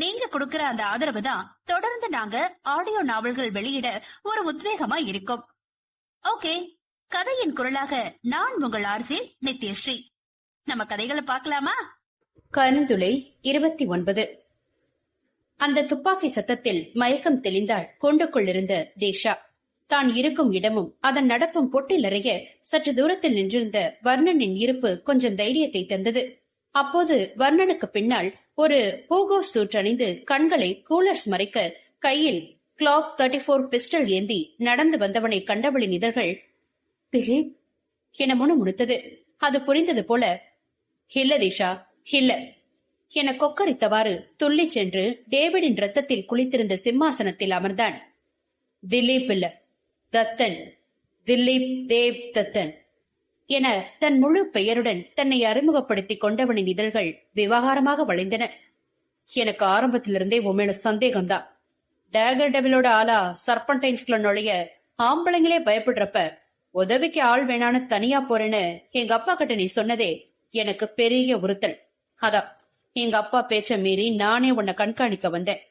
நீங்க கொடுக்கிற அந்த ஆதரவு தான் தொடர்ந்து நாங்க ஆடியோ நாவல்கள் வெளியிட ஒரு உத்வேகமா இருக்கும். ஓகே கதையின் குரலாக நான் உங்கள் ஆர்ஜி நித்யஸ்ரீ. நம்ம கதைகளை பார்க்கலாமா? கருந்துளை இருபத்தி ஒன்பது. அந்த துப்பாக்கி சத்தத்தில் மயக்கம் தெளிந்தாள் கொண்டுக்குள்ளிருந்த தேஷா. தான் இருக்கும் இடமும் அதன் நடப்பும் பொட்டிலறைய சற்று தூரத்தில் நின்றிருந்த வர்ணனின் இருப்பு கொஞ்சம் தைரியத்தை தந்தது. அப்போது வர்ணனுக்கு பின்னால் ஒரு போகோ சூட் அணிந்து கண்களை கூலர்ஸ் மறைக்க கையில் கிளாக் தேர்ட்டி போர் பிஸ்டல் ஏந்தி நடந்து வந்தவனை கண்டவளின் இதழ்கள் திலீப் என முணுமுணுத்தது. அது புரிந்தது போல இல்ல தீஷா இல்ல. என கொக்கரித்தவாறு துள்ளிச் சென்று டேவிடின் ரத்தத்தில் குளித்திருந்த சிம்மாசனத்தில் அமர்ந்தான். திலீப் இல்ல தத்தன். திலீப் தேவ் தத்தன். என தன் முழு பெயருடன் தன்னை அறிமுகப்படுத்திக் கொண்டவனின் இதழ்கள் விவகாரமாக வளைந்தன எனக்கு ஆரம்பத்திலிருந்தே உன் சந்தேகம்தான். டேகர் டெபிளோட ஆளா சர்பன்டைன்ஸ்குள்ள நுழைய ஆம்பளைங்களே பயப்படுறப்ப உதவிக்கு ஆள் வேணான்னு தனியா போறேன்னு எங்க அப்பா கிட்ட நீ சொன்னதே எனக்கு பெரிய உறுத்தல். அதான் எங்க அப்பா பேச்ச மீறி நானே உன்னை கண்காணிக்க வந்தேன்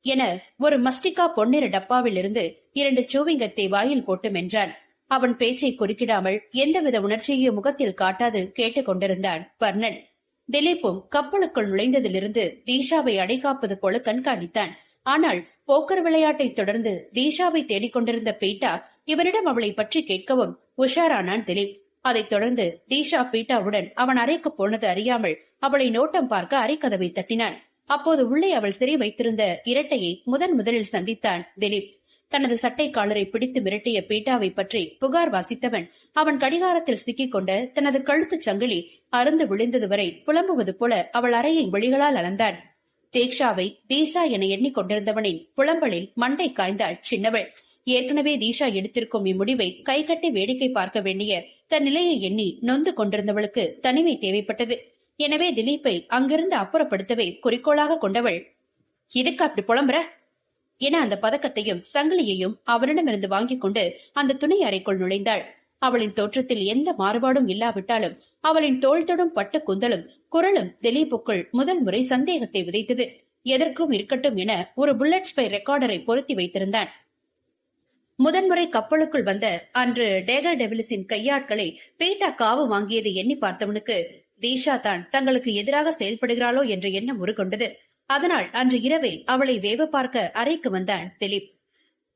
என ஒரு மஸ்டிகா பொன்னிற டப்பாவில் இருந்து இரண்டு சூவிங்கத்தை வாயில் போட்டு மென்றான். அவன் பேச்சை குறுக்கிடாமல் எந்தவித உணர்ச்சியையும் முகத்தில் காட்டாது கேட்டுக்கொண்டிருந்தான் வர்ணன். திலீப்பும் கப்பலுக்குள் நுழைந்ததிலிருந்து தீஷாவை அடைகாப்பது போல கண்காணித்தான். ஆனால் போக்கர் விளையாட்டை தொடர்ந்து தீஷாவை தேடிக்கொண்டிருந்த பீட்டா இவனிடம் அவளை பற்றி கேட்கவும் உஷாரானான் திலீப். அதைத் தொடர்ந்து தீஷா பீட்டாவுடன் அவன் அறைக்கு போனது அறியாமல் அவளை நோட்டம் பார்க்க அறைக்கதவை தட்டினான். அப்போது உள்ளே அவள் சிறை வைத்திருந்த இரட்டையை முதன் முதலில் சந்தித்தான் திலீப். தனது சட்டை காலரை பிடித்து மிரட்டிய பீட்டாவை பற்றி புகார் வாசித்தவன் அவன் கடிகாரத்தில் சிக்கிக் கொண்ட தனது கழுத்துச் சங்கிலி அருந்து விழுந்தது வரை புலம்புவது போல அவள் அறையை வெளிகளால் அளந்தான். தீக்ஷாவை தீசா என எண்ணிக் கொண்டிருந்தவனின் புலம்பலில் மண்டை காய்ந்தாள் சின்னவள். ஏற்கனவே தீஷா எடுத்திருக்கும் இம்முடிவை கைகட்டி வேடிக்கை பார்க்க வேண்டிய தன் நிலையை எண்ணி நொந்து கொண்டிருந்தவளுக்கு தனிமை தேவைப்பட்டது. எனவே திலீப்பை அங்கிருந்து அப்புறப்படுத்தவே குறிக்கோளாக கொண்டவள் இதுக்கு அப்படி புலம்புற? என அந்த பதக்கத்தையும் சங்கிலியையும் அவனிடமிருந்து வாங்கிக் கொண்டு அந்த துணை அறைக்குள் நுழைந்தாள். அவளின் தோற்றத்தில் எந்த மாறுபாடும் இல்லாவிட்டாலும் அவளின் தோல் தொடும் பட்டு குந்தலும் குரலும் திலீப்புக்குள் முதல் முறை சந்தேகத்தை விதைத்தது எதற்கும் இருக்கட்டும் என ஒரு புல்லட் ஸ்பை ரெக்கார்டரை பொருத்தி வைத்திருந்தான். முதன்முறை கப்பலுக்குள் வந்த அன்று டேகர் டெவிலிஸின் கையாட்களை பேட்டா காவு வாங்கியதை எண்ணி பார்த்தவனுக்கு தீஷா தான் தங்களுக்கு எதிராக செயல்படுகிறாளோ என்ற எண்ணம் உருக்கொண்டது அதனால் அன்று இரவே அவளை வேவ பார்க்க அறைக்கு வந்தான் திலீப்.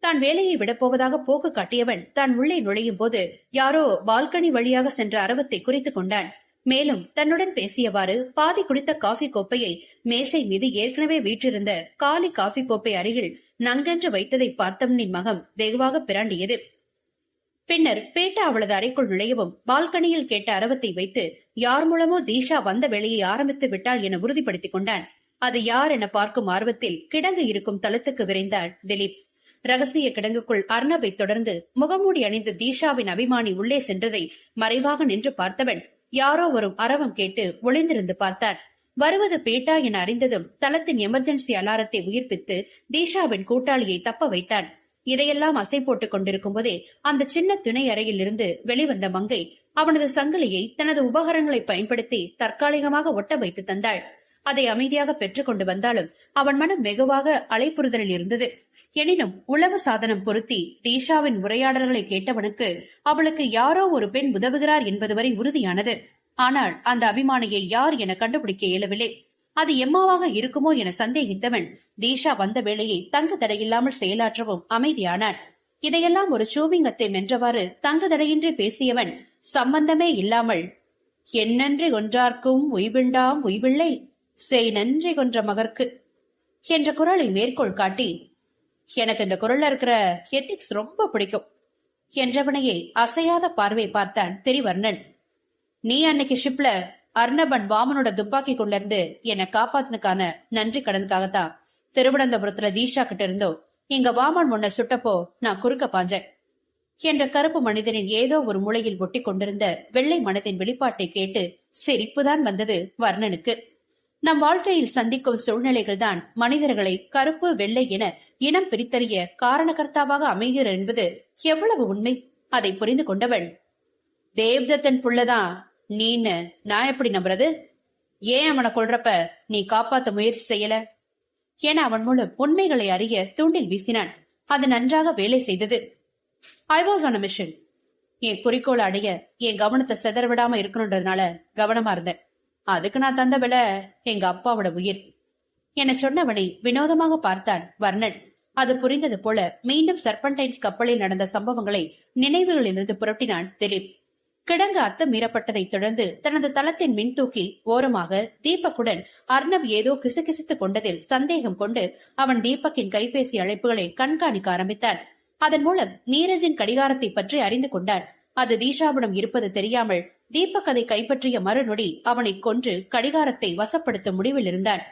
தான் வேலையை விடப்போவதாக போக்கு காட்டியவன் தான் உள்ளே நுழையும் போது யாரோ பால்கனி வழியாக சென்ற அரவத்தை குறித்துக் கொண்டான். மேலும் தன்னுடன் பேசியவாறு பாதி குடித்த காஃபி கோப்பையை மேசை மீது ஏற்கனவே வீற்றிருந்த காலி காஃபி கோப்பை அருகில் நங்கென்று வைத்ததை பார்த்தவனின் மகம் வெகுவாக பிராண்டியது. பின்னர் பேட்டா அவளது அறைக்குள் நுழையவும் பால்கனியில் கேட்ட அரவத்தை வைத்து யார் மூலமோ தீஷா வந்த வேலையை ஆரம்பித்து விட்டாள் என உறுதிப்படுத்திக் கொண்டான். அது யார் என பார்க்கும் ஆர்வத்தில் கிடங்கு இருக்கும் தளத்துக்கு விரைந்தாள் திலீப். ரகசிய கிடங்குக்குள் அர்ணவை தொடர்ந்து முகமூடி அணிந்த தீஷாவின் அபிமானி உள்ளே சென்றதை மறைவாக நின்று பார்த்தவன் யாரோ வரும் அரவம் கேட்டு ஒளிந்திருந்து பார்த்தான். வருவது பேட்டா என அறிந்ததும் தளத்தின் எமர்ஜென்சி அலாரத்தை உயிர்ப்பித்து தீஷாவின் கூட்டாளியை தப்ப வைத்தான். இதையெல்லாம் அசை போட்டுக் கொண்டிருக்கும் போதே அந்த சின்ன துணை அறையில் இருந்து வெளிவந்த மங்கை அவனது சங்கிலியை தனது உபகரணங்களை பயன்படுத்தி தற்காலிகமாக ஒட்ட வைத்து தந்தாள். அதை அமைதியாக பெற்றுக்கொண்டு வந்தாலும் அவன் மனம் வெகுவாக அலைப்புறுதலில் இருந்தது. எனினும் உளவு சாதனம் பொருத்தி தீஷாவின் உரையாடல்களை கேட்டவனுக்கு அவளுக்கு யாரோ ஒரு பெண் உதவுகிறார் என்பது வரை உறுதியானது. ஆனால் அந்த அபிமானியை யார் என கண்டுபிடிக்க இயலவில்லை. அது எம்மாவாக இருக்குமோ என சந்தேகித்தவன் தீஷா வந்த வேளையை தங்க தடையில்லாமல் செயலாற்றவும் அமைதியானான். இதையெல்லாம் ஒரு சூவிங்கத்தை மென்றவாறு தங்க தடையின்றி பேசியவன் சம்பந்தமே இல்லாமல் என்னன்றி ஒன்றார்க்கும் உய்விண்டாம் உய்வில்லை. செய் நன்றி கொன்ற மகர்க்கு என்ற குரலை மேற்கோள் காட்டி எனக்கு இந்த குரல்ல இருக்கிற எத்திக்ஸ் ரொம்ப பிடிக்கும் என்றவனையே அசையாத பார்வை பார்த்தான் திரிவர்ணன். நீ அன்னைக்கு ஷிப்ல அர்ணபன் வாமனோட துப்பாக்கி இருந்து என்னை காப்பாத்தினுக்கான நன்றி கடனுக்காகத்தான் திருவனந்தபுரத்துல தீஷா கிட்ட இருந்தோ இங்க வாமன் முன்ன சுட்டப்போ நான் குறுக்க பாஞ்சேன் என்ற கருப்பு மனிதனின் ஏதோ ஒரு மூலையில் ஒட்டி கொண்டிருந்த வெள்ளை மனதின் வெளிப்பாட்டை கேட்டு சிரிப்புதான் வந்தது வர்ணனுக்கு. நம் வாழ்க்கையில் சந்திக்கும் சூழ்நிலைகள் தான் மனிதர்களை கருப்பு வெள்ளை என இனம் பிரித்தறிய காரணகர்த்தாவாக அமைகிறது என்பது எவ்வளவு உண்மை? அதை புரிந்து கொண்டவள். தேவ்தத்தன் புள்ளதான் நீன்னு நான் எப்படி நம்புறது? ஏன் அவனை கொள்றப்ப நீ காப்பாத்த முயற்சி செய்யல? என அவன் மூலம் உண்மைகளை அறிய தூண்டில் வீசினான். அது நன்றாக வேலை செய்தது. ஐ வாஸ் ஆன் மிஷன் என் குறிக்கோளை அடைய என் கவனத்தை சிதற விடாம இருக்கணுன்றதுனால கவனமா இருந்தேன். அதுக்கு நான் தந்த விலை எங்க அப்பாவோட உயிர். என சொன்னவனை வினோதமாக பார்த்தான் வர்ணன். அது புரிந்தது போல மீண்டும் சர்பன்டைன்ஸ் கப்பலில் நடந்த சம்பவங்களை நினைவுகளிலிருந்து புரட்டினான் திலீப். கிடங்கு அத்தம் மீறப்பட்டதைத் தொடர்ந்து தனது தளத்தின் மின் தூக்கி ஓரமாக தீபக்குடன் அர்ணப் ஏதோ கிசுகிசுத்துக் கொண்டதில் சந்தேகம் கொண்டு அவன் தீபக்கின் கைபேசி அழைப்புகளை கண்காணிக்க ஆரம்பித்தான். அதன் மூலம் நீரஜின் கடிகாரத்தை பற்றி அறிந்து கொண்டான். அது தீஷாவிடம் இருப்பது தெரியாமல் தீபக் அதை கைப்பற்றிய மறுநொடி அவனை கொன்று கடிகாரத்தை வசப்படுத்த முடிவில் இருந்தான்.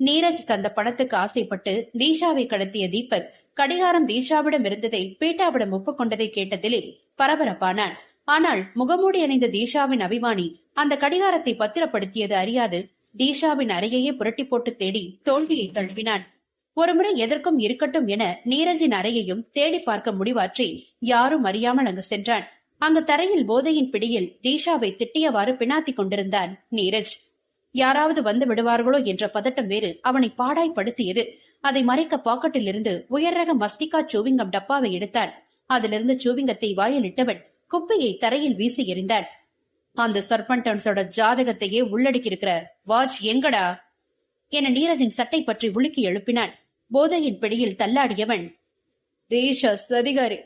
நீரஜ் தந்த பணத்துக்கு ஆசைப்பட்டு தீஷாவை கடத்திய தீபக் கடிகாரம் தீஷாவிடம் இருந்ததை பீட்டாவிடம் ஒப்புக்கொண்டதை கேட்ட திலீப் பரபரப்பானான். ஆனால் முகமூடி அணிந்த தீஷாவின் அபிமானி அந்த கடிகாரத்தை பத்திரப்படுத்தியது அறியாது. தீஷாவின் அறையையே புரட்டி போட்டு தேடி தோல்வியை தழுவினான். ஒருமுறை எதற்கும் இருக்கட்டும் என நீரஜின் அறையையும் தேடி பார்க்க முடிவாற்றி யாரும் அறியாமல் அங்கு சென்றான். அங்கு தரையில் போதையின் பிடியில் தீஷாவை திட்டியவாறு பினாத்திக் கொண்டிருந்தான் நீரஜ். யாராவது வந்து விடுவார்களோ என்ற பதட்டம் வேறு அவனை பாடாய்ப்படுத்தியது. அதை மறைக்க பாக்கெட்டில் இருந்து உயர் ரக மஸ்டிகா சூவிங்கம் டப்பாவை எடுத்தான். அதிலிருந்து சூவிங்கத்தை வாயிலிட்டவன் குப்பையை தரையில் வீசி எறிந்தான். அந்த சர்பன்டன்ஸோட ஜாதகத்தையே உள்ளடக்கி இருக்கிற வாட்ச் எங்கடா? என நீரஜின் சட்டை பற்றி உலுக்கி எழுப்பினான். போதையின் பிடியில் தள்ளாடியவன் தேஷ சதிகாரி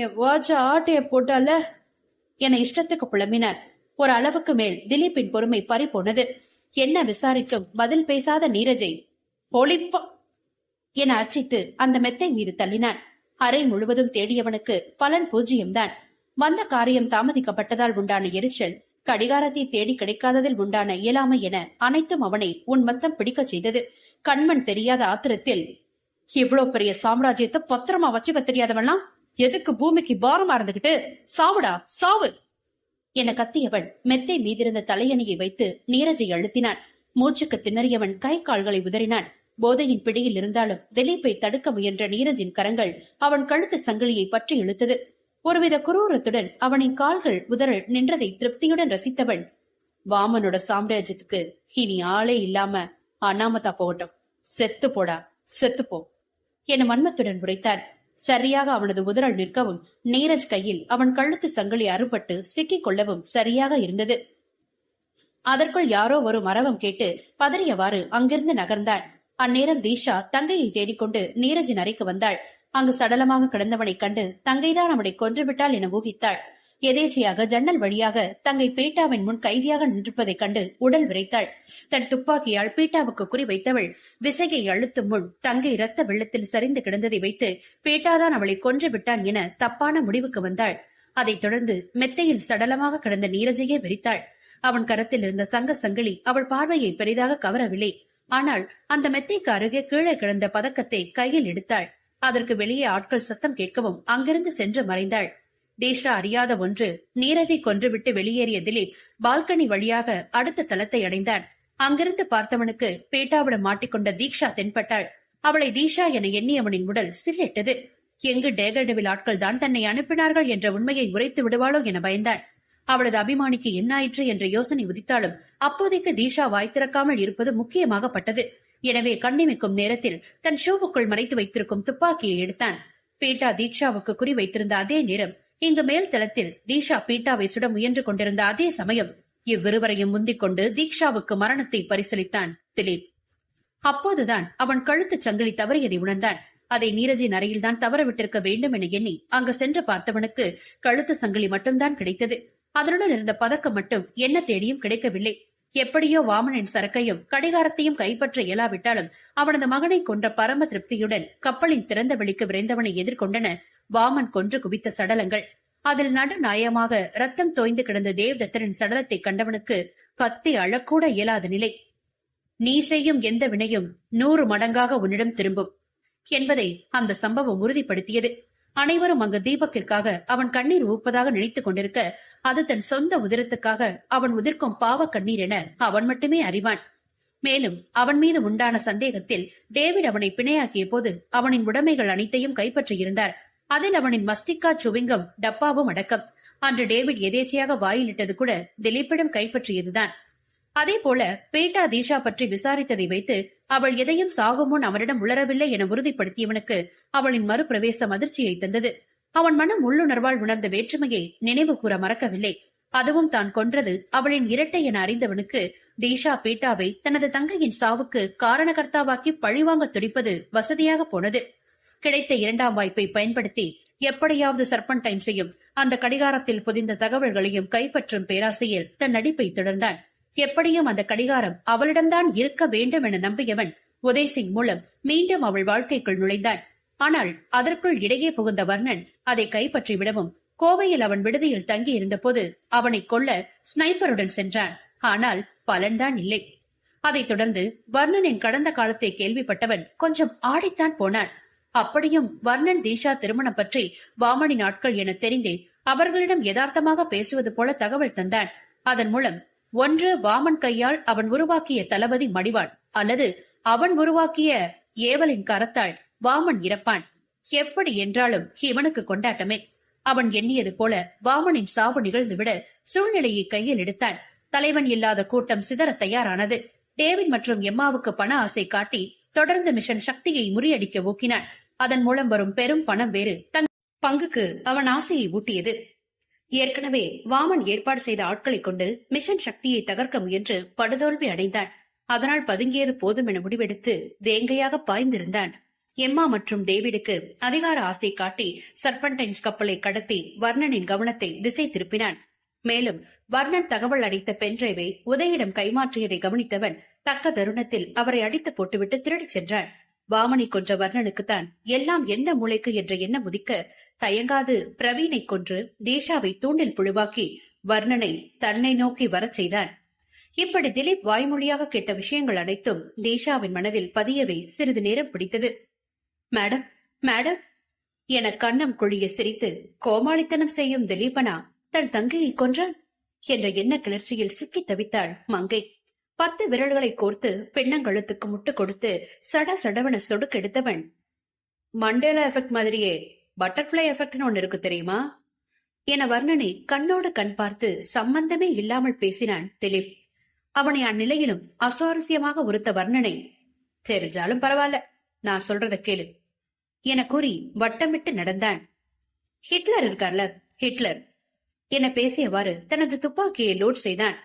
என் வாட்ச ஆட்டைய போட்டால? என இஷ்டத்துக்கு புலம்பினார். ஒரு அளவுக்கு மேல் திலீப்பின் பொறுமை பறி போனது என்ன விசாரிக்கும்? பதில் பேசாத நீரஜை. பொழிப்பா என அர்ச்சித்து அந்த மெத்தை மீது தள்ளினான். அறை முழுவதும் தேடியவனுக்கு பலன் பூஜ்ஜியம்தான். வந்த காரியம் தாமதிக்கப்பட்டதால் உண்டான எரிச்சல் கடிகாரத்தை தேடி கிடைக்காததில் உண்டான இயலாமை என அனைத்தும் அவனை உன் மத்தம் பிடிக்கச் செய்தது. கண்மண் தெரியாத ஆத்திரத்தில் இவ்வளவு பெரிய சாம்ராஜ்யத்தை பத்திரமா வச்சுக்க தெரியாதவன்லாம் எதுக்கு பூமிக்கு பாரமா இருந்துகிட்டு சாவுடா சாவு. என கத்தியவன் மெத்தை மீதிருந்த தலையணியை வைத்து நீரஜை அழுத்தினான் மூச்சுக்கு திணறியவன் கை கால்களை உதறினான் போதையின் பிடியில் இருந்தாலும் திலீப்பை தடுக்க முயன்ற நீரஜின் கரங்கள் அவன் கழுத்து சங்கிலியை பற்றி இழுத்தது. ஒருவித குரூரத்துடன் அவனின் கால்கள் உதறல் நின்றதை திருப்தியுடன் ரசித்தவன் வாமனோட சாம்ராஜ்யத்துக்கு இனி ஆளே இல்லாம அண்ணாமத்தா போகட்டும். செத்து போடா செத்துப்போ என மன்மத்துடன் உரைத்தான் சரியாக அவனது உதறல் நிற்கவும் நீரஜ் கையில் அவன் கழுத்து சங்கிலி அறுபட்டு சிக்கிக் கொள்ளவும் சரியாக இருந்தது. அதற்குள் யாரோ ஒரு மரவம் கேட்டு பதறியவாறு அங்கிருந்து நகர்ந்தாள். அந்நேரம் தீஷா தங்கையை தேடிக்கொண்டு நீரஜின் அறைக்கு வந்தாள். அங்கு சடலமாக கிடந்தவனைக் கண்டு தங்கைதான் அவனை கொன்றுவிட்டாள் என ஊகித்தாள். எதேச்சையாக ஜன்னல் வழியாக தங்கை பீட்டாவின் முன் கைதியாக நின்றிருப்பதைக் கண்டு உடல் விரைத்தாள். தன் துப்பாக்கியால் பீட்டாவுக்கு குறி வைத்தவள் விசையை அழுத்தும் முன் தங்கை இரத்த வெள்ளத்தில் சரிந்து கிடந்ததை வைத்து பீட்டாதான் அவளை கொன்று விட்டான் என தப்பான முடிவுக்கு வந்தாள். அதைத் தொடர்ந்து மெத்தையில் சடலமாக கிடந்த நீரஜையே வெறித்தாள். அவன் கரத்தில் இருந்த தங்க சங்கிலி அவள் பார்வையை பெரிதாக கவரவில்லை. ஆனால் அந்த மெத்தைக்கு அருகே கீழே கிடந்த பதக்கத்தை கையில் எடுத்தாள். அதற்கு வெளியே ஆட்கள் சத்தம் கேட்கவும் அங்கிருந்து சென்று மறைந்தாள். தேஷா அறியாத ஒன்று நீரஜை கொன்றுவிட்டு வெளியேறிய திலீப் பால்கனி வழியாக அடுத்த தளத்தை அடைந்தான் அங்கிருந்து பார்த்தவனுக்கு பேட்டாவிடம் மாட்டிக்கொண்ட தீக்ஷா தென்பட்டாள். அவளை தீஷா என எண்ணியவனின் உடல் சில்லிட்டது. எங்கு டேகர்டவில் ஆட்கள் தான் தன்னை அனுப்பினார்கள் என்ற உண்மையை உரைத்து விடுவாளோ என பயந்தான் அவளது அபிமானிக்கு என்னாயிற்று என்ற யோசனை உதித்தாலும் அப்போதைக்கு தீஷா வாய் திறக்காமல் இருப்பது முக்கியமாகப்பட்டது. எனவே கண்ணிமைக்கும் நேரத்தில் தன் ஷூவுக்குள் மறைத்து வைத்திருக்கும் துப்பாக்கியை எடுத்தான். பேட்டா தீக்ஷாவுக்கு குறி வைத்திருந்த அதே நேரம் இங்கு மேல் தளத்தில் தீஷா பீட்டாவை சுட முயன்று கொண்டிருந்த அதே சமயம் இவ்விருவரையும் முந்திக் கொண்டு தீக்ஷாவுக்கு மரணத்தை பரிசளித்தான் திலீப். அப்போதுதான் அவன் கழுத்து சங்கிலி தவறியதை உணர்ந்தான். அதை நீரஜின் அறையில்தான் தவறவிட்டிருக்க வேண்டும் என எண்ணி அங்கு சென்று பார்த்தவனுக்கு கழுத்து சங்கிலி மட்டும்தான் கிடைத்தது. அதனுடன் இருந்த பதக்கம் மட்டும் என்ன தேடியும் கிடைக்கவில்லை. எப்படியோ வாமனின் சரக்கையும் கடிகாரத்தையும் கைப்பற்ற இயலாவிட்டாலும் அவனது மகனை கொன்ற பரம திருப்தியுடன் கப்பலின் திறந்த வெளிக்கு விரைந்தவனை எதிர்கொண்டன வாமன் கொன்று குவித்த சடலங்கள். அதில் நடுநாயமாக ரத்தம் தோய்ந்து கிடந்த தேவ்தத்தனின் சடலத்தை கண்டவனுக்கு கத்தி அழக்கூட இயலாத நிலை. நீ செய்யும் எந்த வினையும் நூறு மடங்காக உன்னிடம் திரும்பும். என்பதை அந்த சம்பவம் உறுதிப்படுத்தியது. அனைவரும் அங்கு தீபக்கிற்காக அவன் கண்ணீர் ஊப்பதாக நினைத்துக் கொண்டிருக்க அது தன் சொந்த உதிரத்துக்காக அவன் உதிர்க்கும் பாவ கண்ணீர் என அவன் மட்டுமே அறிவான். மேலும் அவன் மீது உண்டான சந்தேகத்தில் டேவிட் அவனை பிணையாக்கிய போது அவனின் உடைமைகள் அனைத்தையும் கைப்பற்றியிருந்தார். அதில் அவனின் மஸ்டிக்கா சுவிங்கம் டப்பாவும் அடக்கம். அன்று டேவிட் எதேச்சையாக வாயிலிட்டது கூட திலீப்பிடம் கைப்பற்றியதுதான். அதே போல பேட்டா தீஷா பற்றி விசாரித்ததை வைத்து அவள் எதையும் சாகும் முன் அவனிடம் உளரவில்லை என உறுதிப்படுத்தியவனுக்கு அவளின் மறுபிரவேசம் அதிர்ச்சியை தந்தது. அவன் மனம் உள்ளுணர்வால் உணர்ந்த வேற்றுமையை நினைவு கூற மறக்கவில்லை. அதுவும் தான் கொன்றது அவளின் இரட்டை என அறிந்தவனுக்கு தீஷா பீட்டாவை தனது தங்கையின் சாவுக்கு காரணகர்த்தாவாக்கி பழிவாங்க துடிப்பது வசதியாக போனது. கிடைத்த இரண்டாம் வாய்ப்பை பயன்படுத்தி எப்படியாவது சர்பன்டைன்ஸையும் அந்த கடிகாரத்தில் புதிந்த தகவல்களையும் கைப்பற்றும் பேராசையில் தன் நடிப்பை தொடர்ந்தான். எப்படியும் அந்த கடிகாரம் அவளிடம்தான் இருக்க வேண்டும் என நம்பியவன் உதய்சிங் மூலம் மீண்டும் அவள் வாழ்க்கைக்குள் நுழைந்தான். ஆனால் அதற்குள் இடையே புகுந்த வர்ணன் அதை கைப்பற்றி விடவும் கோவையில் அவன் விடுதியில் தங்கி இருந்தபோது அவனை கொல்ல ஸ்னைப்பருடன் சென்றான். ஆனால் பலன்தான் இல்லை. அதைத் தொடர்ந்து வர்ணனின் கடந்த காலத்தை கேள்விப்பட்டவன் கொஞ்சம் ஆடித்தான் போனான். அப்படியும் வர்ணன் தீஷா திருமணம் பற்றி வாமணி நாட்கள் என தெரிந்தே அவர்களிடம் யதார்த்தமாக பேசுவது போல தகவல் தந்தான். அதன் மூலம் ஒன்று வாமன் கையால் அவன் உருவாக்கிய தளபதி மடிவான் அல்லது அவன் உருவாக்கிய ஏவலின் கரத்தால் வாமன் இறப்பான். எப்படி என்றாலும் இவனுக்கு கொண்டாட்டமே. அவன் எண்ணியது போல வாமனின் சாவு நிகழ்ந்துவிட சூழ்நிலையை கையில் எடுத்தான். தலைவன் இல்லாத கூட்டம் சிதற தயாரானது. டேவின் மற்றும் எம்மாவுக்கு பண ஆசை காட்டி தொடர்ந்து மிஷன் சக்தியை முறியடிக்க ஊக்கினான். அதன் மூலம் வரும் பெரும் பணம் வேறு தன் பங்குக்கு அவன் ஆசையை ஊட்டியது. ஏற்கனவே வாமன் ஏற்பாடு செய்த ஆட்களைக் கொண்டு மிஷன் சக்தியை தகர்க்க முயன்று படுதோல்வி அடைந்தான். அதனால் பதுங்கியது போதும் என முடிவெடுத்து வேங்கையாக பாய்ந்திருந்தான். எம்மா மற்றும் டேவிடுக்கு அதிகார ஆசை காட்டி சர்பன்டைன்ஸ் கப்பலை கடத்தி வர்ணனின் கவனத்தை திசை திருப்பினான். மேலும் வர்ணன் தகவல் அளித்த பென்டிரைவை உதயிடம் கைமாற்றியதை கவனித்தவன் தக்க தருணத்தில் அவரை அடித்து போட்டுவிட்டு திருடிச் சென்றான். வாமனை கொன்ற வர்ணனுக்குத்தான் எல்லாம் எந்த மூளைக்கு என்ற எண்ணம் உதிக்க தயங்காது பிரவீனை கொன்று தேஷாவை தூண்டில் புழுவாக்கி வர்ணனை தன்னை நோக்கி வரச் செய்தான். இப்படி திலீப் வாய்மொழியாக கேட்ட விஷயங்கள் அனைத்தும் தேஷாவின் மனதில் பதியவே சிறிது நேரம் பிடித்தது. மேடம் மேடம் என கண்ணம் குழிய சிரித்து கோமாளித்தனம் செய்யும் திலீபனா? தன் தங்கையை கொன்றான்? என்ற எண்ண கிளர்ச்சியில் சிக்கித் தவித்தாள் மங்கை. பத்து விரல்களை கோர்த்து பெண்ணங்கழுத்துக்கு முட்டு கொடுத்து சட சடவன சொடுக்கெடுத்தவன் மண்டேலா எஃபெக்ட் மாதிரியே பட்டர்ஃபிளை எஃபெக்ட்னு ஒன்னு இருக்கு தெரியுமா? என வர்ணனை கண்ணோடு கண் பார்த்து சம்பந்தமே இல்லாமல் பேசினான் திலீப். அவனை அந்நிலையிலும் அசுவாரஸ்யமாக உறுத்த வர்ணனை தெரிஞ்சாலும் பரவாயில்ல நான் சொல்றத கேளு என கூறி வட்டமிட்டு நடந்தான். ஹிட்லர் இருக்கார்ல ஹிட்லர் என பேசியவாறு தனது துப்பாக்கியை லோட் செய்தான்.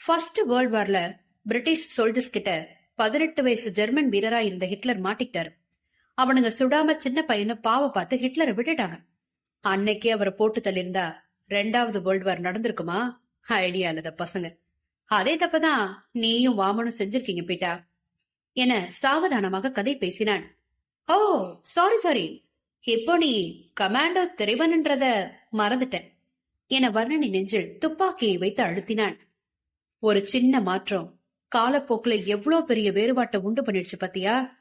ஃபர்ஸ்ட் வேர்ல்ட் வார்ல பிரிட்டிஷ் சோல்ஜர்ஸ் கிட்ட பதினெட்டு வயசு ஜெர்மன் வீரரா இருந்த ஹிட்லர் மாட்டிக்கிட்டாரு. அவனுங்க சுடாம சின்ன பையனை பாவ பார்த்து ஹிட்லரை விட்டுட்டாங்க. அன்னைக்கே அவரை போட்டு தள்ளியிருந்தா ரெண்டாவது வேர்ல்ட் வார் நடந்திருக்குமா? ஐடியா இல்லத பசங்க. அதே தப்பதான் நீயும் வாமனும் செஞ்சிருக்கீங்க பீட்டா. என சாவதானமாக கதை பேசினான். ஓ சாரி சாரி இப்போ நீ கமாண்டோ திரைவன்ன்றத மறந்துட்டேன். என வர்ணனி நெஞ்சில் துப்பாக்கியை வைத்து அழுத்தினான். ஒரு சின்ன மாற்றம். காலப்போக்குல எவ்வளவு பெரிய வேறுபாட்டை உண்டு பண்ணிடுச்சு பாத்தியா?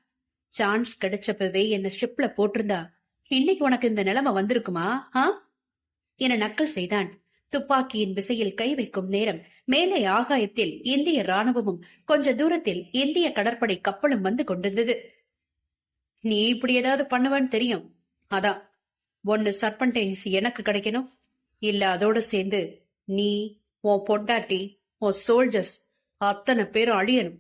சான்ஸ் கிடைச்சப்பவே என்ன ஷிப்ல போட்டிருந்தா. இன்னைக்கு உனக்கு இந்த நிலைமை வந்திருக்குமா? ஆ? என நக்கல் செய்தான். துப்பாக்கியின் விசையில் கை வைக்கும் நேரம். மேலே ஆகாயத்தில் இந்திய ராணுவமும் கொஞ்ச தூரத்தில் இந்திய கடற்படை கப்பலும் வந்து கொண்டிருந்தது. நீ இப்படி ஏதாவது பண்ணுவேன்னு தெரியும். அதான் ஒன்னு சர்பன்டைன்ஸ் எனக்கு கிடைக்கணும். இல்ல அதோட சேர்ந்து நீ உன் பொண்டாட்டி ஓ சோல்ஜர்ஸ் அத்தனை பேர் அழியணும்.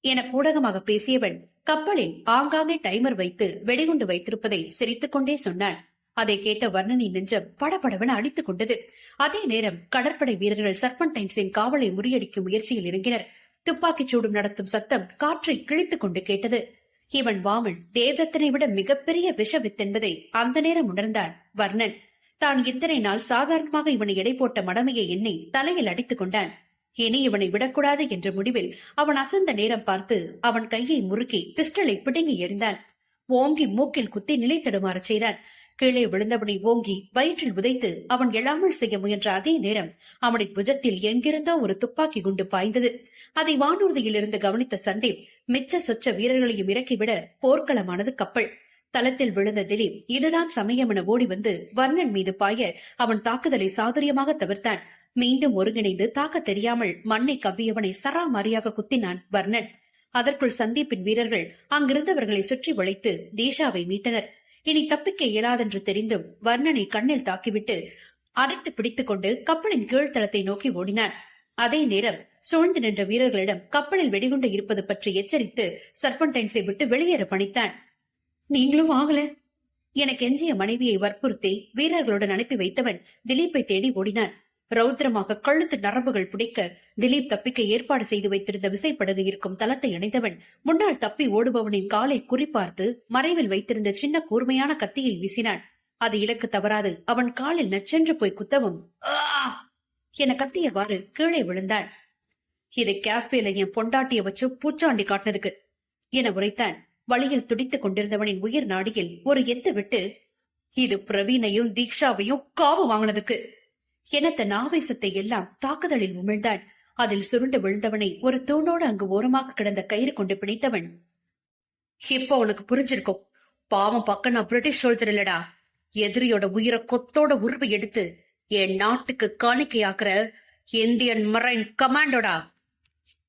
என கூடகமாக பேசியவன் கப்பலில் ஆங்காங்கே டைமர் வைத்து வெடிகுண்டு வைத்திருப்பதை சிரித்துக் கொண்டே சொன்னான். அதை கேட்ட வர்ணனி நெஞ்சம் படபடவென அடித்துக் கொண்டது. அதே நேரம் கடற்படை வீரர்கள் சர்பன்டைன்ஸின் காவலை முறியடிக்கும் முயற்சியில் இறங்கினர். துப்பாக்கிச் சூடும் நடத்தும் சத்தம் காற்றை கிழித்துக் கொண்டு கேட்டது. இவன் வாமன் தேவதத்தனை விட மிகப்பெரிய விஷ வித்தென்பதை அந்த நேரம் உணர்ந்தான் வர்ணன். தான் இத்தனை நாள் சாதாரணமாக இவனை எடை போட்ட மடமையை எண்ணி தலையில் அடித்துக் கொண்டான். இனி இவனை விடக்கூடாது என்ற முடிவில் அவன் அசந்த நேரம் பார்த்து அவன் கையை முறுக்கி பிஸ்டலை பிடுங்கி எறிந்தான். ஓங்கி மூக்கில் குத்தி நிலை தடுமாறச் செய்தான். கீழே விழுந்தவனை ஓங்கி வயிற்றில் உதைத்து அவன் எழாமல் செய்ய முயன்ற அதே நேரம் அவனின் புஜத்தில் எங்கிருந்தோ ஒரு துப்பாக்கி குண்டு பாய்ந்தது. அதை வானூர்தியில் இருந்து கவனித்த சந்தீப் மிச்ச சொச்ச வீரர்களையும் இறக்கிவிட போர்க்களமானது கப்பல். தளத்தில் விழுந்த திலீப் இதுதான் சமயம் என ஓடி வந்து வர்ணன் மீது பாய அவன் தாக்குதலை சாதுரியமாக தவிர்த்தான். மீண்டும் ஒருங்கிணைந்து தாக்க தெரியாமல் மண்ணை கவ்வியவனை சராமாரியாக குத்தினான் வர்ணன். அதற்குள் சந்தீப்பின் வீரர்கள் அங்கிருந்தவர்களை சுற்றி வளைத்து தேஷாவை மீட்டனர். இனி தப்பிக்க இயலாதென்று தெரிந்தும் வர்ணனை கண்ணில் தாக்கிவிட்டு அடைத்து பிடித்துக் கொண்டு கப்பலின் கீழ்த்தளத்தை நோக்கி ஓடினான். அதே நேரம் சூழ்ந்து நின்ற வீரர்களிடம் கப்பலில் வெடிகுண்டு இருப்பது பற்றி எச்சரித்து சர்பன்டைன்ஸை விட்டு வெளியேற பணித்தான். நீங்களும் வாங்கல எனக்கு எஞ்சிய மனைவியை வற்புறுத்தி வீரர்களுடன் அனுப்பி வைத்தவன் திலீப்பை தேடி ஓடினான். ரௌத்திரமாக கழுத்து நரம்புகள் பிடிக்க திலீப் தப்பிக்க ஏற்பாடு செய்து வைத்திருந்த விசைப்படகு இருக்கும் தளத்தை அணைந்தவன். முன்னால் தப்பி ஓடுபவனின் காலை குறிப்பார்த்து மறைவில் வைத்திருந்த சின்ன கூர்மையான கத்தியை வீசினான். அது இலக்கு தவறாது. அவன் காலில் நச்சென்று போய் குத்தவும் "ஆ!" என கத்தியவாறு கீழே விழுந்தான். இதை கேஃபேல என் பொண்டாட்டிய வச்சு பூச்சாண்டி காட்டினதுக்கு என உரைத்தான். வழியில் துடித்துக் கொண்டிருந்தவனின் உயிர் நாடியில் ஒரு எத்து விட்டு இது பிரவீனையும் தீக்ஷாவையும் காவு வாங்கினதுக்கு. என தன் ஆவேசத்தை எல்லாம் தாக்குதலில் உமிழ்ந்தான். அதில் சுருண்டு விழுந்தவனை ஒரு தூணோடு அங்கு ஓரமாக கிடந்த கயிறு கொண்டு பிடித்தவன். இப்போ உனக்கு புரிஞ்சிருக்கும். பாவம் பக்கம் நான் பிரிட்டிஷ் சோல்ஜர் இல்லடா. எதிரியோட உயிரை கொத்தோட உருவி எடுத்து என் நாட்டுக்கு காணிக்கையாக்குற இந்தியன் மரைன் கமாண்டோடா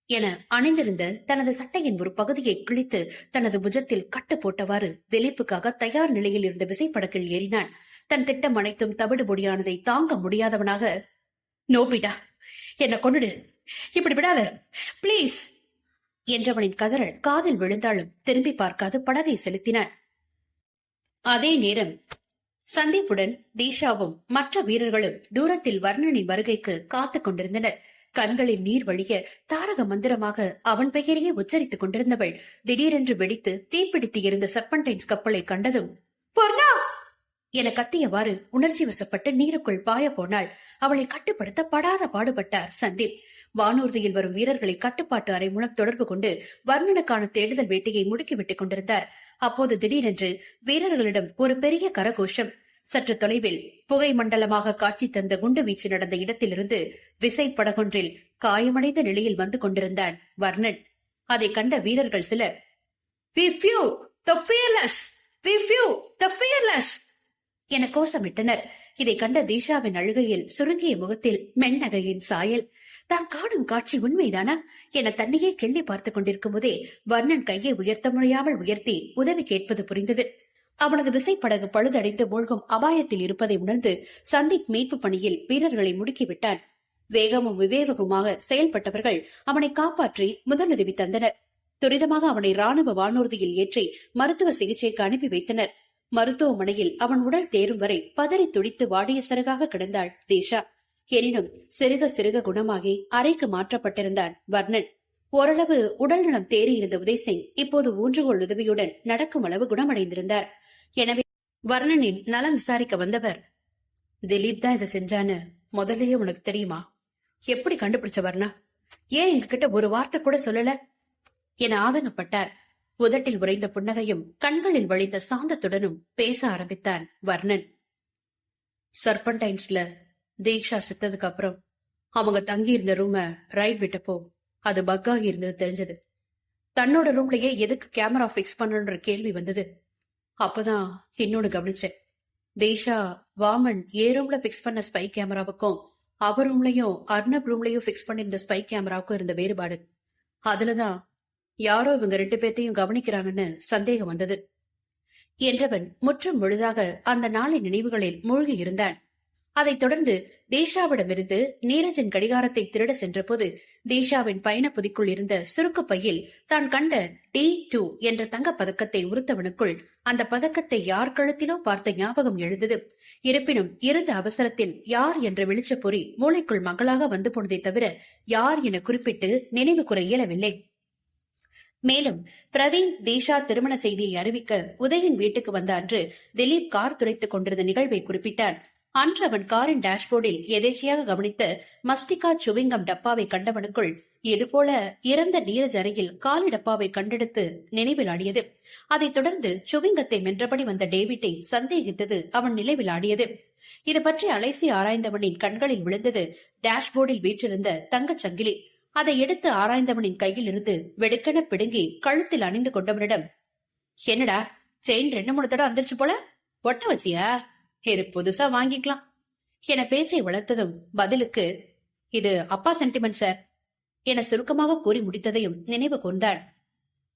என அணிந்திருந்த தனது சட்டையின் ஒரு பகுதியை கிழித்து தனது புஜத்தில் கட்டு போட்டவாறு திலீப்புக்காக தயார் நிலையில் இருந்த விசைப்படக்கில் ஏறினான். தன் திட்டம் அனைத்தும் தவிடு பொடியானதை தாங்க முடியாதவனாக நோபிடா என்ன கொண்டுடு இப்படி விடாத. பிளீஸ் என்றவனின் கதறல் காதில் விழுந்தாலும் திரும்பி பார்க்காது படகை செலுத்தினான் அதே நேரம் சந்தீப்புடன் தீஷாவும் மற்ற வீரர்களும் தூரத்தில் வர்ணனின் வருகைக்கு காத்துக் கொண்டிருந்தனர். கண்களில் நீர் வழிய தாரக மந்திரமாக அவன் பெயரையே உச்சரித்துக் கொண்டிருந்தவள் திடீரென்று வெடித்து தீப்பிடித்து இருந்த சர்பன்டைன்ஸ் கப்பலை கண்டதும் பொன்னா என கத்தியவாறு உணர்ச்சி வசப்பட்டு நீருக்குள் பாய போனாள் அவளை கட்டுப்படுத்த படாத பாடுபட்டார் சந்தீப் வானூர்தியில் வரும் வீரர்களை கட்டுப்பாட்டு அறை மூலம் தொடர்பு கொண்டு வர்ணனுக்கான தேடுதல் வேட்டையை முடுக்கிவிட்டுக் கொண்டிருந்தார் அப்போது திடீரென்று வீரர்களிடம் ஒரு பெரிய கரகோஷம் சற்று தொலைவில் புகை மண்டலமாக காட்சி தந்த குண்டு வீச்சு நடந்த இடத்திலிருந்து விசை படகொன்றில் காயமடைந்த நிலையில் வந்து கொண்டிருந்தான் வர்ணன் அதை கண்ட வீரர்கள் சிலர் we few, the fearless! We few! என கோஷமிட்டனர். இதை கண்ட தீஷாவின் அழுகையில் சுருங்கிய முகத்தில் மென்னகையின் சாயல். தான் காணும் காட்சி உண்மைதானா? என தன்னையே கிள்ளி பார்த்துக் கொண்டிருக்கும் போதே வர்ணன் கையை உயர்த்த முடியாமல் உயர்த்தி உதவி கேட்பது புரிந்தது. அவனது விசைப்படகு பழுதடைந்து மூழ்கும் அபாயத்தில் இருப்பதை உணர்ந்து சந்தீப் மீட்பு பணியில் வீரர்களை முடுக்கிவிட்டான். வேகமும் விவேகமுமாக செயல்பட்டவர்கள் அவனை காப்பாற்றி முதலுதவி தந்தனர். துரிதமாக அவனை ராணுவ வானூர்தியில் ஏற்றி மருத்துவ சிகிச்சைக்கு அனுப்பி வைத்தனர். மருத்துவமனையில் அவன் உடல் தேரும் வரை பதறி துடித்து வாடிய சருகாக கிடந்தாள் தேஷா. எனினும் சிறுக சிறுக குணமாகி அறைக்கு மாற்றப்பட்டிருந்தான் வர்ணன். ஓரளவு உடல் நலம் தேறியிருந்த உதய்சிங் இப்போது ஊன்றுகோல் உதவியுடன் நடக்கும் அளவு குணமடைந்திருந்தார். எனவே வர்ணனின் நலம் விசாரிக்க வந்தவர் திலீப் தான் இதை செஞ்சான்னு முதல்லயே உனக்கு தெரியுமா? எப்படி கண்டுபிடிச்ச வர்ணா? ஏன் எங்ககிட்ட ஒரு வார்த்தை கூட சொல்லல? என ஆதங்கப்பட்டார். உதட்டில் உறைந்த புன்னகையும் கண்களில் வழிந்த சாந்தத்துடனும் பேச ஆரம்பித்தான் வர்ணன். சர்பன்டைன்ஸ்ல தீக்ஷா செத்ததுக்கு அப்புறம் அவங்க தங்கி இருந்த ரூம ரைட் விட்டப்போ அது பக்காகி இருந்தது தெரிஞ்சது. தன்னோட ரூம்லயே எதுக்கு கேமரா ஃபிக்ஸ் பண்ணுன்ற கேள்வி வந்தது. அப்பதான் இன்னொன்னு கவனிச்சேன். தேஷா வாமன் ஏ ரூம்ல ஃபிக்ஸ் பண்ண ஸ்பை கேமராவுக்கும் அவர் ரூம்லயும் அர்ணப் ரூம்லயும் ஃபிக்ஸ் பண்ணிருந்த ஸ்பை கேமராவுக்கும் இருந்த வேறுபாடு. அதுலதான் யாரோ இவங்க ரெண்டு பேர்த்தையும் கவனிக்கிறாங்கன்னு சந்தேகம் வந்தது. என்றவன் முற்றும் முழுதாக அந்த நாளின் நினைவுகளில் மூழ்கி இருந்தான். அதைத் தொடர்ந்து தேஷாவிடமிருந்து நீரஜன் கடிகாரத்தை திருட சென்றபோது தேஷாவின் பயண புதிக்குள் இருந்த சுருக்கு பையில் தான் கண்ட டி டூ என்ற தங்கப் பதக்கத்தை உறுத்தவனுக்குள் அந்த பதக்கத்தை யார் கழுத்திலோ பார்த்த ஞாபகம் எழுந்தது. இருப்பினும் இருந்த அவசரத்தில் யார் என்ற வெளிச்ச பொறி மூளைக்குள் மகளாக வந்து போனதை தவிர யார் என குறிப்பிட்டு நினைவு கூற இயலவில்லை. மேலும் பிரவீன் தீஷா திருமண செய்தியை அறிவிக்க உதயின் வீட்டுக்கு வந்த அன்று திலீப் கார் துடைத்துக் கொண்டிருந்த நிகழ்வை குறிப்பிட்டான் அன்று அவன் காரின் டேஷ்போர்டில் எதேச்சையாக கவனித்த மஸ்டிகா சுவிங்கம் டப்பாவை கண்டவனுக்குள் இதுபோல இறந்த நீரஜ் அறையில் காலி டப்பாவை கண்டெடுத்து நினைவில் ஆடியது. அதைத் தொடர்ந்து சுவிங்கத்தை மென்றபடி வந்த டேவிட்டை சந்தேகித்தது அவன் நினைவில் ஆடியது. இது பற்றி அலைசி ஆராய்ந்தவனின் கண்களில் விழுந்தது டேஷ்போர்டில் வீற்றிருந்த தங்கச் சங்கிலி. அதை எடுத்து ஆராய்ந்தவனின் கையில் இருந்து வெடுக்கென பிடுங்கி கழுத்தில் அணிந்து கொண்டவனிடம் என்னடா செயின் ரெண்டு மூணு தடவை வந்துருச்சு போல? ஒட்ட வச்சியா? இது புதுசா வாங்கிக்கலாம். என பேச்சை வளர்த்ததும் பதிலுக்கு இது அப்பா சென்டிமெண்ட் சார் என சுருக்கமாக கூறி முடித்ததையும் நினைவு கூர்ந்தான்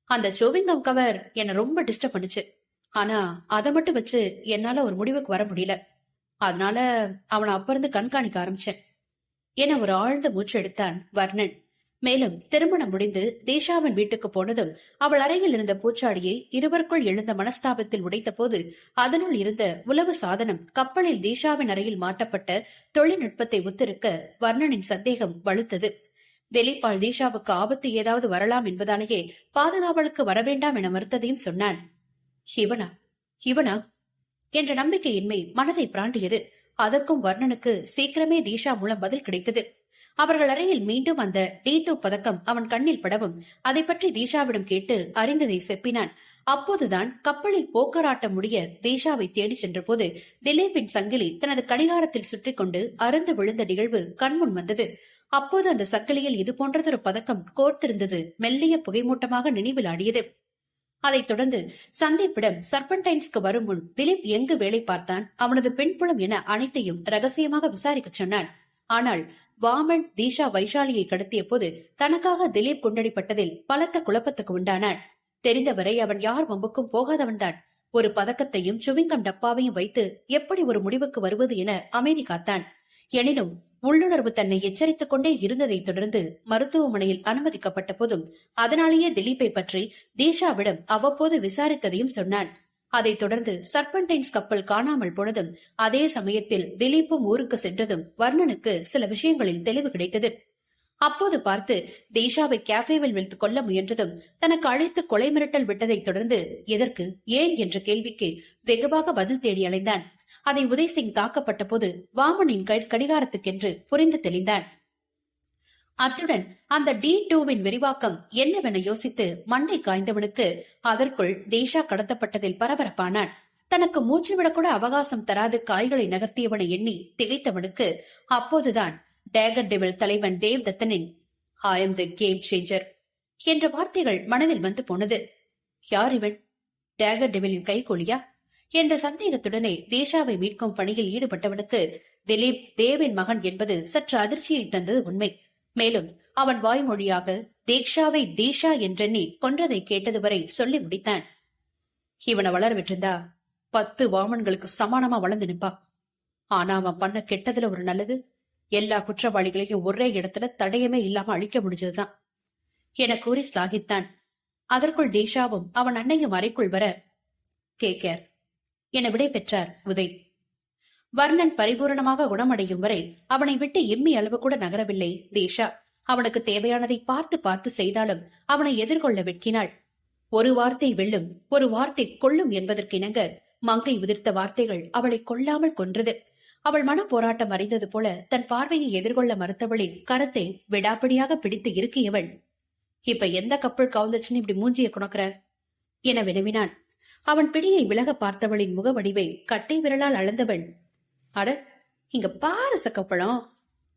அந்த சோவிங்கம் கவர் என்ன ரொம்ப டிஸ்டர்ப் பண்ணுச்சு. ஆனா அதை மட்டும் வச்சு என்னால ஒரு முடிவுக்கு வர முடியல. அதனால அவனை அப்ப இருந்து கண்காணிக்க ஆரம்பிச்சேன். என ஒரு ஆழ்ந்த மூச்சு எடுத்தான் வர்ணன். மேலும் திருமணம் முடிந்து தேஷாவின் வீட்டுக்கு போனதும் அவள் அறையில் இருந்த பூச்சாடியை இருவருக்குள் எழுந்த மனஸ்தாபத்தில் உடைத்தபோது அதனுள் இருந்த உளவு சாதனம் கப்பலில் தேஷாவின் அறையில் மாட்டப்பட்ட தொழில்நுட்பத்தை ஒத்திருக்க வர்ணனின் சந்தேகம் வலுத்தது. திலீப்பால் தீஷாவுக்கு ஆபத்து ஏதாவது வரலாம் என்பதாலேயே பாதுகாவலுக்கு வரவேண்டாம் என மறுத்ததையும் சொன்னான். இவனா இவனா என்ற நம்பிக்கையின்மை மனதை பிராண்டியது. அதற்கும் வர்ணனுக்கு சீக்கிரமே தீஷா மூலம் பதில் கிடைத்தது. அவர்கள் அறையில் மீண்டும் அந்த டி டூ பதக்கம் அவன் கண்ணில் படவும். அதை பற்றி தீஷாவிடம் கேட்டு அறிந்ததை செப்பினான். அப்போதுதான் கப்பலில் போக்கராட்டம் முடிய தீஷாவை தேடி சென்றபோது திலீப்பின் சங்கிலி தனது கடிகாரத்தில் சுற்றி கொண்டு அருந்து விழுந்த நிகழ்வு கண்முன் வந்தது. அப்போது அந்த சக்கிலியில் இது போன்றதொரு பதக்கம் கோர்த்திருந்தது மெல்லிய புகைமூட்டமாக நினைவில் ஆடியது அதைத் தொடர்ந்து சந்தீப்பிடம் சர்பன்டைன்ஸ்க்கு வரும் முன் திலீப் எங்கு வேலை பார்த்தான்? அவனது பெண்புலம் என அனைத்தையும் ரகசியமாக விசாரிக்கச் சொன்னான். ஆனால் வாமன் தீஷா வைஷாலியை கடத்திய போது தனக்காக திலீப் கொண்டடிப்பட்டதில் பலத்த குழப்பத்துக்கு உண்டானான். தெரிந்தவரை அவன் யார் வம்புக்கும் போகாதவன்தான். ஒரு பதக்கத்தையும் சுவிங்கம் டப்பாவையும் வைத்து எப்படி ஒரு முடிவுக்கு வருவது என அமைதி காத்தான். எனினும் உள்ளுணர்வு தன்னை எச்சரித்துக் கொண்டே இருந்ததைத் தொடர்ந்து மருத்துவமனையில் அனுமதிக்கப்பட்ட போதும் அதனாலேயே திலீப்பை பற்றி தீஷாவிடம் அவ்வப்போது விசாரித்ததையும் சொன்னான். அதைத் தொடர்ந்து சர்பன்டைன்ஸ் கப்பல் காணாமல் போனதும் அதே சமயத்தில் திலீப்பும் ஊருக்கு சென்றதும் வர்ணனுக்கு சில விஷயங்களில் தெளிவு கிடைத்தது. அப்போது பார்த்து தீஷாவை கேஃபேவில் வைத்துக் கொள்ள முயன்றதும் தனக்கு அழைத்து கொலை மிரட்டல் விட்டதைத் தொடர்ந்து எதற்கு? ஏன்? என்ற கேள்விக்கு வெகுவாக பதில் தேடி அலைந்தான். அதை உதய்சிங் தாக்கப்பட்ட போது வாமனின் கை- கடிகாரத்துக்கென்று புரிந்து தெளிந்தான். அத்துடன் அந்த டி டூவின் விரிவாக்கம் என்னவென யோசித்து மண்டை காய்ந்தவனுக்கு அதற்குள் தேஷா கடத்தப்பட்டதில் பரபரப்பானான். தனக்கு மூச்சு விடக்கூட அவகாசம் தராது காய்களை நகர்த்தியவனை எண்ணி திகைத்தவனுக்கு அப்போதுதான் டேகர் டெவில் தலைவன் Dev தத்தனின் I am the game changer என்ற வார்த்தைகள் மனதில் வந்து போனது. யார் இவன் டேகர் டெவிலின் கைகூலியா? என்ற சந்தேகத்துடனே தேஷாவை மீட்கும் பணியில் ஈடுபட்டவனுக்கு திலீப் தேவின் மகன் என்பது சற்று அதிர்ச்சியை தந்தது உண்மை. மேலும் அவன் வாய்மொழியாக தீக்ஷாவை தீஷா என்றெண்ணி கொன்றதை கேட்டது வரை சொல்லி முடித்தான். இவனை வளர விட்டிருந்தா பத்து வாமன்களுக்கு சமானமா வளர்ந்து நிப்பான் ஆனா அவன் பண்ண கெட்டதுல ஒரு நல்லது எல்லா குற்றவாளிகளையும் ஒரே இடத்துல தடயமே இல்லாம அழிக்க முடிஞ்சதுதான். என கூறி ஸ்லாகித்தான் அதற்குள் தீஷாவும் அவன் அன்னையும் அறைக்குள் வர டேக் கேர் என விடை பெற்றார் உதய். வர்ணன் பரிபூரணமாக குணமடையும் வரை அவனை விட்டு எம்மி அளவு கூட நகரவில்லை தேஷா. அவனுக்கு தேவையானதை பார்த்து பார்த்து செய்தாலும் அவனை எதிர்கொள்ள வெட்கினாள். ஒரு வார்த்தை வெல்லும் ஒரு வார்த்தை கொல்லும் என்பதற்கிணங்க மங்கை உதிர்த்த வார்த்தைகள் அவளை கொல்லாமல் கொன்றது. அவள் மன போராட்டம் அறிந்தது போல தன் பார்வையை எதிர்கொள்ள மறுத்தவளின் கரத்தை விடாப்பிடியாக பிடித்து இருக்கியவள் இப்ப எந்த கப்பல் கவுந்துச்சுன்னு இப்படி மூஞ்சிய குணக்கிற? என வினவினான். அவன் பிடியை விலக பார்த்தவளின் முகவடிவை கட்டை விரலால் அளந்தவன் அட இங்க பாரு சக்கப்பழம்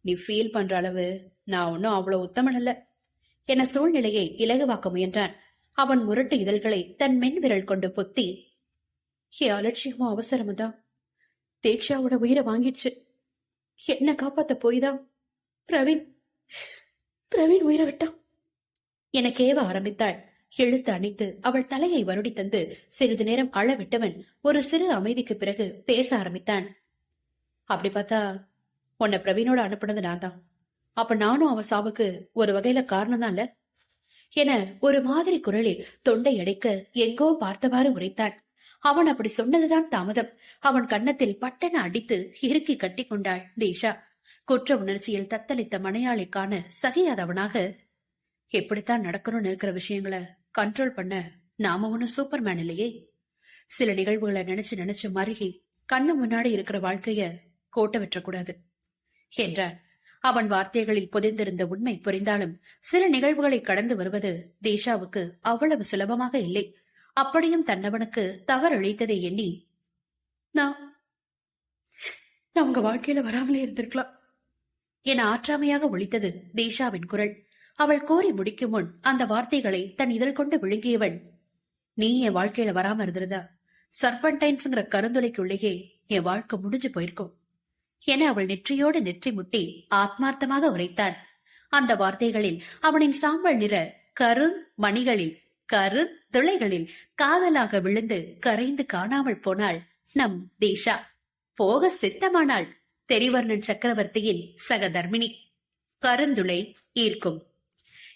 நீ ஃபீல் பண்ற அளவு நான் ஒன்னும் அவ்வளவு உத்தமன் அல்ல. என சூழ்நிலையை இலகுவாக்க முயன்றான். அவன் முரட்டு இதழ்களை தன் மென் விரல் கொண்டு பொத்தி. ஏ அலட்சியமும் அவசரமும் தான் தேக்ஷாவோட உயிரை வாங்கிடுச்சு. என்ன காப்பாத்த போய்தான் பிரவீன் பிரவீன் உயிரை விட்டான் என கேவ ஆரம்பித்தாள். இழுத்து அணைத்து அவள் தலையை வருடி தந்து சிறிது நேரம் அழவிட்டவன் ஒரு சிறு அமைதிக்கு பிறகு பேச ஆரம்பித்தான். அப்படி பார்த்தா உன்னை பிரவீனோட அனுப்புனது நான் தான். அப்ப நானும் அவன் சாவுக்கு ஒரு வகையில காரணம் தான் என ஒரு மாதிரி குரலில் தொண்டை அடைக்க எங்கோ பார்த்தவாறு உரைத்தான் அவன் அப்படி சொன்னதுதான் தாமதம். அவன் கன்னத்தில் பட்டென அடித்து இறுக்கி கட்டி கொண்டாள் தீஷா. குற்ற உணர்ச்சியில் தத்தளித்த மனையாளிக்கான காண சகியாதவனாக எப்படித்தான் நடக்கணும்னு இருக்கிற விஷயங்களை கண்ட்ரோல் பண்ண நாம ஒன்னும் சூப்பர்மேன் இல்லையே? சில நிகழ்வுகளை நினைச்சு நினைச்சு மருகி கண்ணு முன்னாடி இருக்கிற வாழ்க்கைய கோட்டை விற்றக்கூடாது என்றார். அவன் வார்த்தைகளில் புதைந்திருந்த உண்மை புரிந்தாலும் சில நிகழ்வுகளை கடந்து வருவது தேஷாவுக்கு அவ்வளவு சுலபமாக இல்லை. அப்படியும் தன்னவனுக்கு தவறளித்ததை எண்ணி நான் நான் உங்க வாழ்க்கையில வராமலே இருந்திருக்கலாம் என ஆற்றாமையாக ஒழித்தது தேஷாவின் குரல். அவள் கோரி முடிக்கும் முன் அந்த வார்த்தைகளை தன் இதழ் கொண்டு விழுங்கியவன் நீ என் வாழ்க்கையில வராம இருந்திருந்தா சர்பன்டைன்ஸ்ங்கிற கருந்துளைக்குள்ளேயே என் வாழ்க்கை முடிஞ்சு போயிருக்கும். என அவள் நெற்றியோடு நெற்றி முட்டி ஆத்மார்த்தமாக உரைத்தான் அந்த வார்த்தைகளில் அவனின் சாம்பல் நிற கரு மணிகளில் கரு துளைகளில் காதலாக விழுந்து கரைந்து காணாமல் போனாள் நம் தேஷா. போக சித்தமானாள் தெரிவர்ணன் சக்கரவர்த்தியின் சகதர்மினி. கருந்துளை ஈர்க்கும்.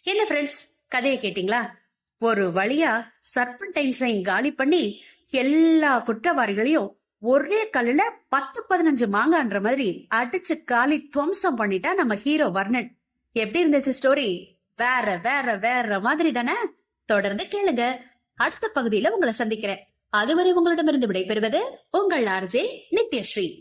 என்ன ஃப்ரெண்ட்ஸ் கதையை கேட்டீங்களா? ஒரு வழியா சர்பன்டைன்ஸை காலி பண்ணி எல்லா குற்றவாளிகளையும் ஒரே கல்லுல பத்து பதினஞ்சு மாங்கான்ற மாதிரி அடிச்சு காலி துவம்சம் பண்ணிட்டா நம்ம ஹீரோ வர்ணன். எப்படி இருந்துச்சு ஸ்டோரி? வேற வேற வேற மாதிரி தானே? தொடர்ந்து கேளுங்க. அடுத்த பகுதியில உங்களை சந்திக்கிறேன். அதுவரை உங்களிடமிருந்து விடைபெறுவது உங்கள் ஆர்ஜே நித்யஸ்ரீ.